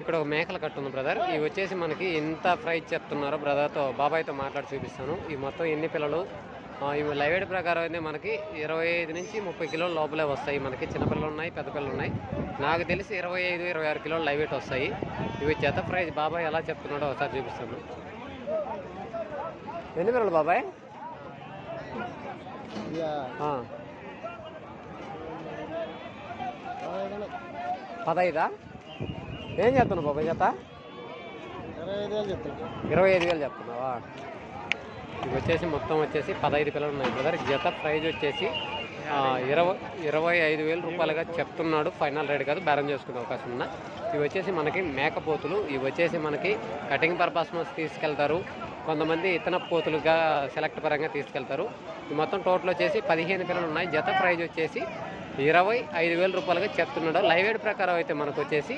ఇక్కడ ఒక మేకల కట్టు ఉంది బ్రదర్ ఇవి వచ్చేసి మనకి ఎంత ప్రైస్ చెప్తున్నారో బ్రదర్తో బాబాయ్తో మాట్లాడి చూపిస్తాను. ఈ మొత్తం ఎన్ని పిల్లలు? ఇవి లైవేడ్ ప్రకారం అయితే మనకి ఇరవై ఐదు నుంచి ముప్పై కిలోల లోపలే వస్తాయి మనకి. చిన్నపిల్లలు ఉన్నాయి పెద్ద పిల్లలు ఉన్నాయి. నాకు తెలిసి ఇరవై ఐదు ఇరవై ఆరు కిలోలు లైవేట్ వస్తాయి. ఇవి జత ప్రైజ్ బాబాయ్ ఎలా చెప్తున్నాడో ఒకసారి చూపిస్తాను. ఎన్ని పిల్లలు బాబాయ్? పదైదా ఏం చెప్తున్నావు బాబాయ్ జత ఇరవై ఐదు వేలు ఇరవై ఐదు వేలు చెప్తున్నావా ఇవి వచ్చేసి మొత్తం వచ్చేసి పదహైదు పిల్లలు ఉన్నాయి. బ్రదర్ జత ప్రైజ్ వచ్చేసి ఇరవై ఇరవై ఐదు వేల రూపాయలుగా చెప్తున్నాడు ఫైనల్ రేట్ కాదు బేరం చేసుకునే అవకాశం ఉన్నా. ఇవి వచ్చేసి మనకి మేకపోతులు. ఇవి వచ్చేసి మనకి కటింగ్ పర్పస్ తీసుకెళ్తారు. కొంతమంది ఇతన పోతులుగా సెలెక్ట్ పరంగా తీసుకెళ్తారు. ఈ మొత్తం టోటల్ వచ్చేసి పదిహేను పిల్లలు ఉన్నాయి. జత ప్రైజ్ వచ్చేసి ఇరవై ఐదు వేల రూపాయలుగా చెప్తున్నాడు. లైవ్ వెయిట్ ప్రకారం అయితే మనకు వచ్చేసి